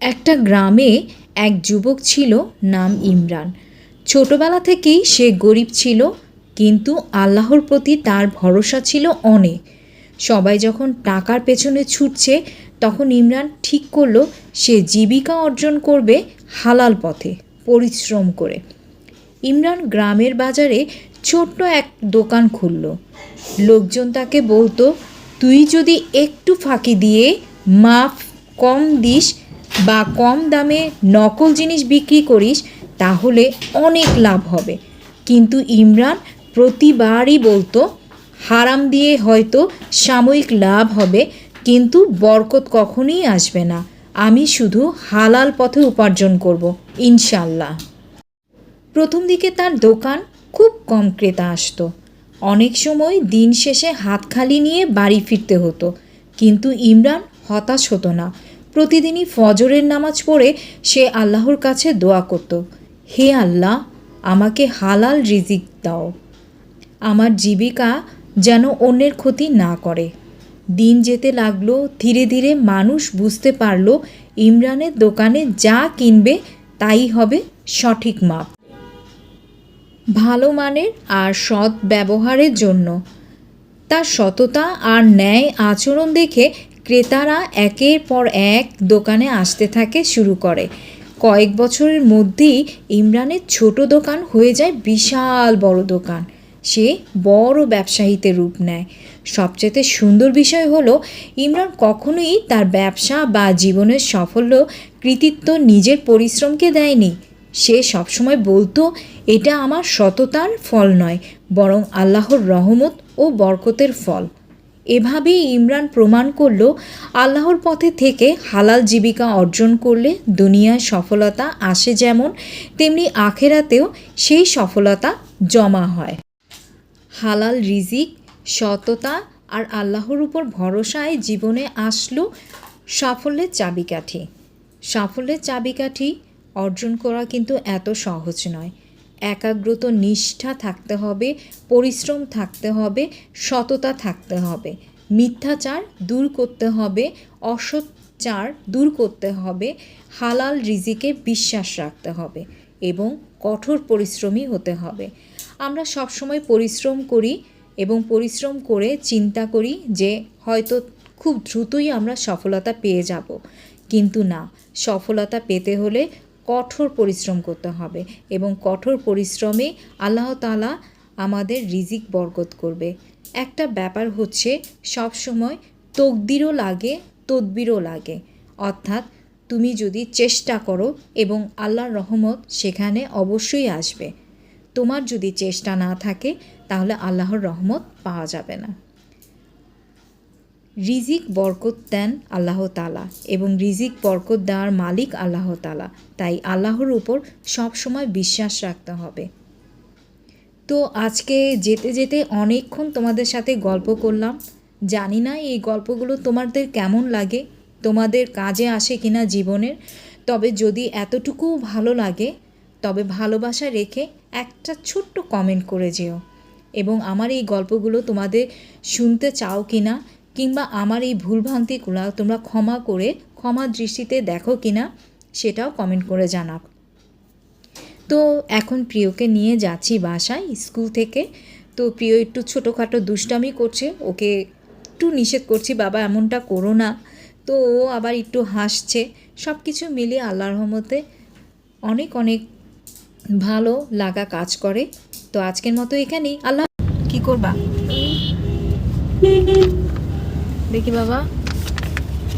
একটা গ্রামে এক যুবক ছিল নাম ইমরান। ছোটবেলা থেকেই সে গরিব ছিল, কিন্তু আল্লাহর প্রতি তার ভরসা ছিল অনেক। সবাই যখন টাকার পেছনে ছুটছে, তখন ইমরান ঠিক করল, সে জীবিকা অর্জন করবে হালাল পথে, পরিশ্রম করে। ইমরান গ্রামের বাজারে ছোট্ট এক দোকান খুলল। লোকজন তাকে বলতো, তুই যদি একটু ফাঁকি দিয়ে মাফ কম দিস বা কম দামে নকল জিনিস বিক্রি করিস, তাহলে অনেক লাভ হবে। কিন্তু ইমরান প্রতিবারই বলতো, হারাম দিয়ে হয়তো সাময়িক লাভ হবে, কিন্তু বরকত কখনোই আসবে না। আমি শুধু হালাল পথে উপার্জন করব ইনশাল্লাহ প্রথম দিকে তার দোকান খুব কম ক্রেতা আসতো। অনেক সময় দিন শেষে হাত খালি নিয়ে বাড়ি ফিরতে হতো, কিন্তু ইমরান হতাশ হতো না। প্রতিদিনই ফজরের নামাজ পড়ে সে আল্লাহর কাছে দোয়া করত। হে আল্লাহ, আমাকে হালাল রিজিক দাও। আমার জীবিকা যেন অন্যের ক্ষতি না করে। দিন যেতে লাগল, ধীরে ধীরে মানুষ বুঝতে পারল, ইমরানের দোকানে যা কিনবে তাই হবে সঠিক মাপ। ভালো মানের আর সৎ ব্যবহারের জন্য। তার সততা আর ন্যায় আচরণ দেখে ক্রেতারা একের পর এক দোকানে আসতে থাকে শুরু করে। কয়েক বছরের মধ্যেই ইমরানের ছোট দোকান হয়ে যায় বিশাল বড় দোকান। সে বড় ব্যবসায়ীতে রূপ নেয়। সবচেয়ে সুন্দর বিষয় হলো, ইমরান কখনোই তার ব্যবসা বা জীবনের সাফল্য, কৃতিত্ব, নিজের পরিশ্রমকে দেয়নি। সে সবসময় বলতো, এটা আমার সততার ফল নয়, বরং আল্লাহর রহমত ও বরকতের ফল। এভাবেই ইমরান প্রমাণ করল আল্লাহর পথে থেকে হালাল জীবিকা অর্জন করলে দুনিয়ায় সফলতা আসে যেমন, তেমনি আখেরাতেও সেই সফলতা জমা হয়। হালাল রিজিক, সততা আর আল্লাহর উপর ভরসায় জীবনে আসলো সাফল্যের চাবিকাঠি। সাফল্যের চাবিকাঠি অর্জন করা কিন্তু এত সহজ নয়। একাগ্রত, নিষ্ঠা থাকতে হবে, পরিশ্রম থাকতে হবে, সততা থাকতে হবে। মিথ্যাচার দূর করতে হবে, অসৎচার দূর করতে হবে, হালাল রিজিকে বিশ্বাস রাখতে হবে এবং কঠোর পরিশ্রমী হতে হবে। আমরা সবসময় পরিশ্রম করি এবং পরিশ্রম করে চিন্তা করি যে হয়তো খুব দ্রুতই আমরা সফলতা পেয়ে যাব। কিন্তু না, সফলতা পেতে হলে কঠোর পরিশ্রম করতে হবে এবং কঠোর পরিশ্রমে আল্লাহ তালা আমাদের রিজিক বরকত করবে। একটা ব্যাপার হচ্ছে সব সময় তকদিরও লাগে, তদবিরও লাগে। অর্থাৎ তুমি যদি চেষ্টা করো এবং আল্লাহর রহমত সেখানে অবশ্যই আসবে। তোমার যদি চেষ্টা না থাকে তাহলে আল্লাহর রহমত পাওয়া যাবে না। রিজিক বরকত দেন আল্লাহ তালা এবং রিজিক বরকত দেওয়ার মালিক আল্লাহ তালা তাই আল্লাহর উপর সবসময় বিশ্বাস রাখতে হবে। তো আজকে যেতে যেতে অনেকক্ষণ তোমাদের সাথে গল্প করলাম। জানি না এই গল্পগুলো তোমাদের কেমন লাগে, তোমাদের কাজে আসে কিনা জীবনের। তবে যদি এতটুকু ভালো লাগে, তবে ভালোবাসা রেখে একটা ছোট্ট কমেন্ট করে যেও। এবং আমার এই গল্পগুলো তোমাদের শুনতে চাও কি না কিংবা আমার এই ভুলভ্রান্তিগুলো তোমরা ক্ষমা করে, ক্ষমা দৃষ্টিতে দেখো কি না সেটাও কমেন্ট করে জানাও। তো এখন প্রিয়কে নিয়ে যাচ্ছি বাসায়, স্কুল থেকে। তো প্রিয় একটু ছোটোখাটো দুষ্টামি করছে, ওকে একটু নিষেধ করছি, বাবা, এমনটা করো না। তো ও আবার একটু হাসছে। সব কিছু মিলিয়ে আল্লাহর রহমতে অনেক অনেক ভালো লাগা কাজ করে। তো আজকের মতো এখানেই। আল্লাহ কি করবা? দেখি বাবা।